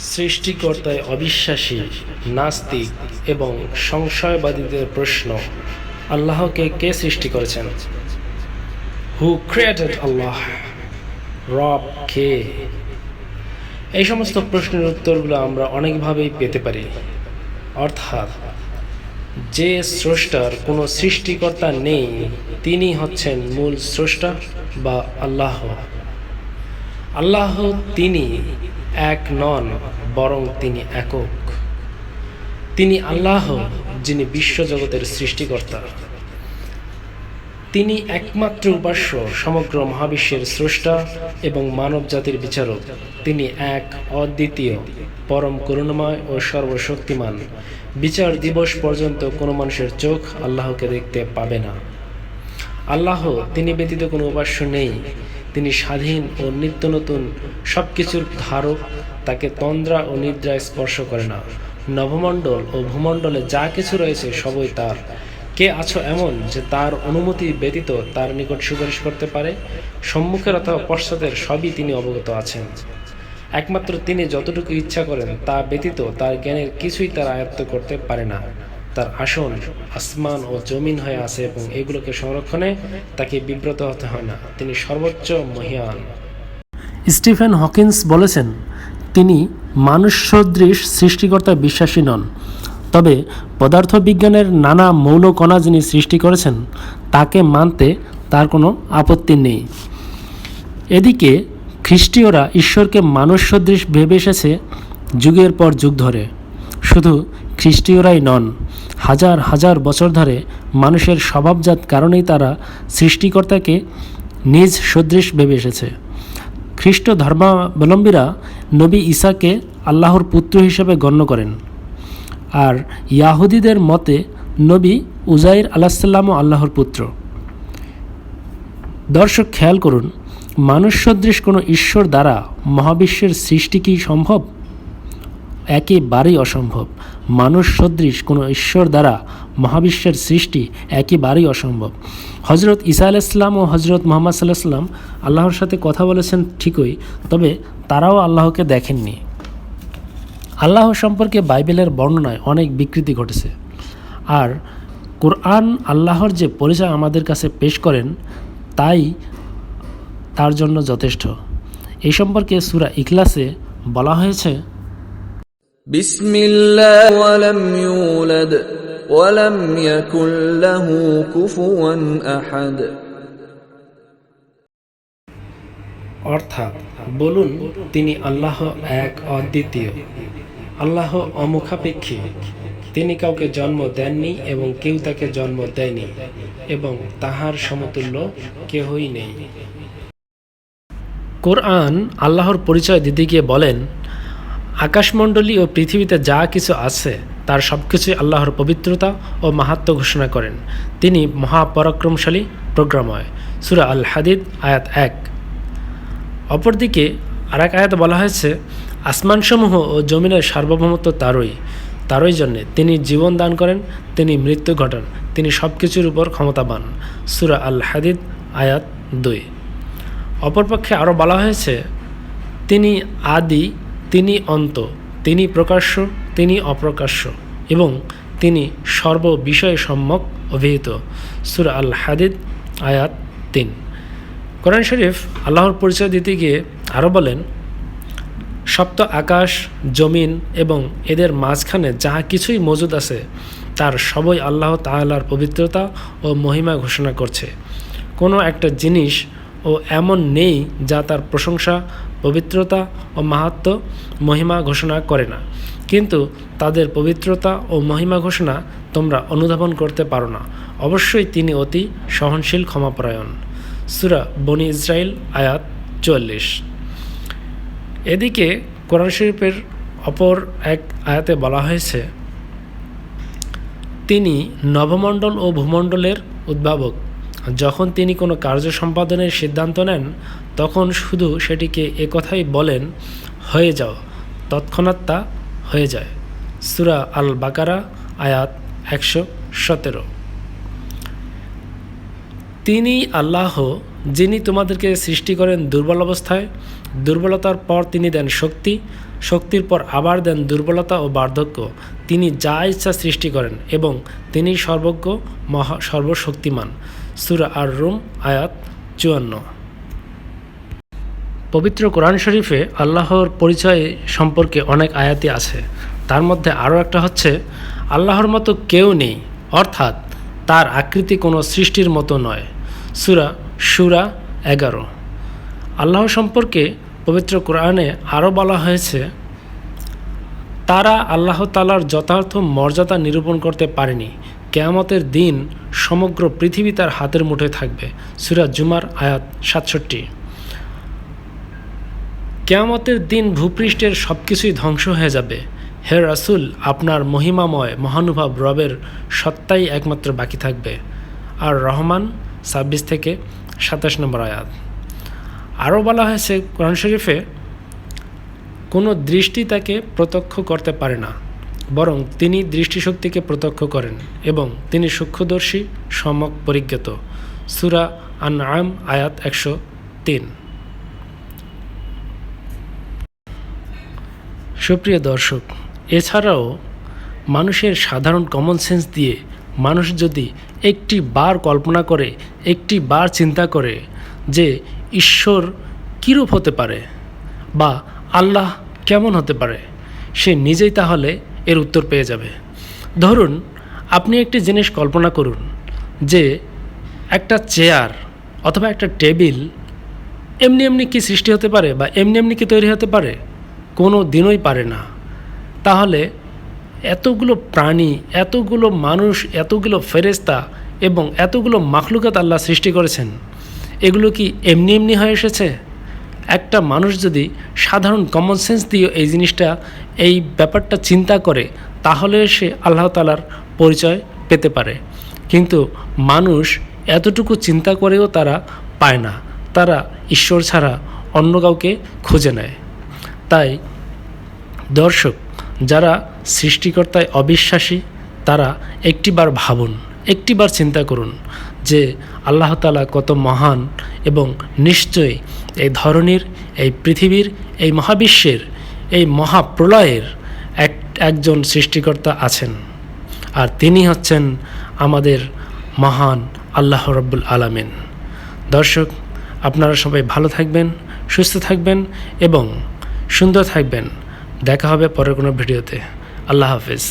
সৃষ্টিকর্তায় অবিশ্বাসী, নাস্তিক এবং সংশয়বাদীদের প্রশ্ন, আল্লাহকে কে সৃষ্টি করেছেন? হু ক্রিয়েটেড আল্লাহ রব কে? এই সমস্ত প্রশ্নের উত্তরগুলো আমরা অনেকভাবেই পেতে পারি। অর্থাৎ, যে স্রষ্টার কোনো সৃষ্টিকর্তা নেই, তিনি হচ্ছেন মূল স্রষ্টা বা আল্লাহ। আল্লাহ তিনি এক নন, বরং তিনি একক। তিনি আল্লাহ, যিনি বিশ্বজগতের সৃষ্টিকর্তা। তিনি একমাত্র উপাস্য, সমগ্র মহাবিশ্বের স্রষ্টা এবং মানব জাতির বিচারক। তিনি এক অদ্বিতীয়, পরম করুণাময় ও সর্বশক্তিমান। বিচার দিবস পর্যন্ত কোনো মানুষের চোখ আল্লাহকে দেখতে পাবে না। আল্লাহ, তিনি ব্যতীত কোনো উপাস্য নেই। তিনি স্বাধীন ও নিত্য নতুন সব কিছুর ধারক। তাকে তন্দ্রা ও নিদ্রায় স্পর্শ করে না। নভমণ্ডল ও ভূমণ্ডলে যা কিছু রয়েছে সবই তার। কে আছো এমন যে তার অনুমতি ব্যতীত তার নিকট সুপারিশ করতে পারে? সম্মুখের অথবা পশ্চাতের সবই তিনি অবগত আছেন। একমাত্র তিনি যতটুকু ইচ্ছা করেন তা ব্যতীত তার জ্ঞানের কিছুই তার আয়ত্ত করতে পারে না। তার আসন আসমান ও জমিন হয়ে আছে এবং এগুলোকে সংরক্ষণে তাকে বিব্রত হতে হয় না। তিনি সর্বোচ্চ মহিয়ান। স্টিফেন হকিন্স বলেছেন, তিনি মানুষ সদৃশ সৃষ্টিকর্তা বিশ্বাসী নন। তবে পদার্থবিজ্ঞানের নানা মৌল কণা যিনি সৃষ্টি করেছেন, তাকে মানতে তার কোনো আপত্তি নেই। এদিকে, খ্রিস্টীয়রা ঈশ্বরকে মানুষ সদৃশ ভেবে এসেছে যুগের পর যুগ ধরে। শুধু খ্রিস্টীয়রাই নন। হাজার হাজার বছর ধরে মানুষের স্বভাবজাত কারণেই তারা সৃষ্টিকর্তাকে নিজ সদৃশ ভেবে এসেছে। খ্রিস্ট ধর্মাবলম্বীরা নবী ঈসাকে আল্লাহর পুত্র হিসেবে গণ্য করেন। আর ইয়াহুদিদের মতে, নবী উজাইর আলাহিসাল্লামও আল্লাহর পুত্র। দর্শক, খেয়াল করুন, মানুষ সদৃশ কোনো ঈশ্বর দ্বারা মহাবিশ্বের সৃষ্টি কি সম্ভব? একেবারেই অসম্ভব। মানুষ সদৃশ কোনো ঈশ্বর দ্বারা মহাবিশ্বের সৃষ্টি একেবারেই অসম্ভব। হজরত ইসা আলাইসলাম ও হজরত মোহাম্মদ সাল্লাহ সাল্লাম আল্লাহর সাথে কথা বলেছেন ঠিকই, তবে তারাও আল্লাহকে দেখেননি। আল্লাহ সম্পর্কে বাইবেলের বর্ণনায় অনেক বিকৃতি ঘটেছে। আর কোরআন আল্লাহর যে পরিচয় আমাদের কাছে পেশ করেন, তাই তার জন্য যথেষ্ট। এই সম্পর্কে সুরা ইখলাসে বলা হয়েছে بسم الله ولم يولد ولم يكن له كفوا احد অর্থাৎ বলুন তিনি আল্লাহ এক অদ্বিতীয় আল্লাহ অমুখাপেক্ষী তিনি কাউকে জন্ম দেননি এবং কেউ তাকে জন্ম দেয়নি এবং তাহার সমতুল্য কেহই নেই কোরআন আল্লাহর পরিচয় দিতে গিয়ে বলেন আকাশমণ্ডলী ও পৃথিবীতে যা কিছু আছে, তার সব কিছুই আল্লাহর পবিত্রতা ও মাহাত্ম ঘোষণা করেন। তিনি মহাপরাক্রমশালী প্রোগ্রাময় সুরা আল হাদিদ আয়াত এক। অপরদিকে আর এক আয়াত বলা হয়েছে, আসমানসমূহ ও জমিনের সার্বভৌমত্ব তারই। তারই জন্যে তিনি জীবন দান করেন, তিনি মৃত্যু ঘটান, তিনি সব কিছুর উপর ক্ষমতাবান। সুরা আল হাদিদ আয়াত দুই। অপরপক্ষে আরও বলা হয়েছে, তিনি আদি তিনি অন্ত, তিনি প্রকাশ্য, তিনি অপ্রকাশ্য, এবং তিনি সর্ববিষয়ে সম্যক অভিহিত। সুরা আল হাদিদ আয়াত তিন। কোরআন শরীফ আল্লাহর পরিচয় দিতে গিয়ে আরও বলেন, সপ্ত আকাশ, জমিন এবং এদের মাঝখানে যাহা কিছুই মজুদ আছে, তার সবই আল্লাহ তাআলার পবিত্রতা ও মহিমা ঘোষণা করছে। কোনো একটা জিনিস ও এমন নেই যা তার প্রশংসা পবিত্রতা ও মাহাত্ম মহিমা ঘোষণা করে না। কিন্তু তাদের পবিত্রতা ও মহিমা ঘোষণা তোমরা অনুধাবন করতে পারো না। অবশ্যই তিনি অতি সহনশীল ক্ষমাপরায়ণ। সুরা বনি ইসরায়েল আয়াত চল্লিশ এদিকে কোরআন শরীফের অপর এক আয়াতে বলা হয়েছে, তিনি নভমণ্ডল ও ভূমণ্ডলের উদ্ভাবক। যখন তিনি কোনো কার্য সম্পাদনের সিদ্ধান্ত নেন, তখন শুধু সেটিকে একথাই বলেন, হয়ে যাও। তৎক্ষণাৎ হয়ে যায়। সুরা আল বাকারা আয়াত একশো সতেরো। তিনি আল্লাহ যিনি তোমাদেরকে সৃষ্টি করেন দুর্বল অবস্থায়, দুর্বলতার পর তিনি দেন শক্তি, শক্তির পর আবার দেন দুর্বলতা ও বার্ধক্য। তিনি যা ইচ্ছা সৃষ্টি করেন এবং তিনি সর্বজ্ঞ, মহা, সর্বশক্তিমান। সুরা আর রুম আয়াত চুয়ান্ন। পবিত্র কোরআন শরীফে আল্লাহর পরিচয় সম্পর্কে অনেক আয়াতি আছে। তার মধ্যে আরও একটা হচ্ছে, আল্লাহর মতো কেউ নেই, অর্থাৎ তার আকৃতি কোনো সৃষ্টির মতো নয়। সুরা সুরা এগারো। আল্লাহ সম্পর্কে পবিত্র কোরআনে আরও বলা হয়েছে, তারা আল্লাহ তালার যথার্থ মর্যাদা নিরূপণ করতে পারেনি। কেয়ামতের দিন সমগ্র পৃথিবী তার হাতের মুঠে থাকবে। সুরা জুমার আয়াত সাতষট্টি। কেয়ামতের দিন ভূপৃষ্ঠের সব কিছুই ধ্বংস হয়ে যাবে। হে রাসুল, আপনার মহিমাময় মহানুভব রবের সত্তাই একমাত্র বাকি থাকবে। আর রহমান ছাব্বিশ থেকে সাতাশ নম্বর আয়াত। আরও বলা হয়েছে কোরআন শরীফে, কোনো দৃষ্টি তাকে প্রত্যক্ষ করতে পারে না, বরং তিনি দৃষ্টিশক্তিকে প্রত্যক্ষ করেন এবং তিনি সূক্ষ্মদর্শী, সমক, পরিজ্ঞাত। সুরা আন আম আয়াত একশো তিন। সুপ্রিয় দর্শক, এছাড়াও মানুষের সাধারণ কমন সেন্স দিয়ে মানুষ যদি একটি বার কল্পনা করে, একটি বার চিন্তা করে যে ঈশ্বর কীরূপ হতে পারে বা আল্লাহ কেমন হতে পারে, সে নিজেই তাহলে এর উত্তর পেয়ে যাবে। ধরুন, আপনি একটি জিনিস কল্পনা করুন যে একটা চেয়ার অথবা একটা টেবিল এমনি এমনি কি সৃষ্টি হতে পারে বা এমনি এমনি কি তৈরি হতে পারে? কোনো দিনই পারে না। তাহলে এতগুলো প্রাণী, এতগুলো মানুষ, এতগুলো ফেরেস্তা এবং এতগুলো মাখলুকাত আল্লাহ সৃষ্টি করেছেন। এগুলো কি এমনি এমনি হয়ে এসেছে? একটা মানুষ যদি সাধারণ কমন সেন্স দিয়ে এই জিনিসটা, এই ব্যাপারটা চিন্তা করে, তাহলে সে আল্লাহ তালার পরিচয় পেতে পারে। কিন্তু মানুষ এতটুকু চিন্তা করেও তারা পায় না। তারা ঈশ্বর ছাড়া অন্য কাউকে খুঁজে নেয়। তাই দর্শক যারা সৃষ্টিকর্তায় অবিশ্বাসী, তারা একটিবার ভাবুন, একটিবার চিন্তা করুন যে আল্লাহ তালা কত মহান এবং নিশ্চয়ই এই ধরনের এই পৃথিবীর, এই মহাবিশ্বের, এই মহাপ্রলয়ের এক, একজন সৃষ্টিকর্তা আছেন। আর তিনি হচ্ছেন আমাদের মহান আল্লাহ রব্বুল আলামিন। দর্শক, আপনারা সবাই ভালো থাকবেন, সুস্থ থাকবেন এবং সুন্দর থাকবেন। দেখা হবে পরের কোনো ভিডিওতে। আল্লাহ হাফিজ।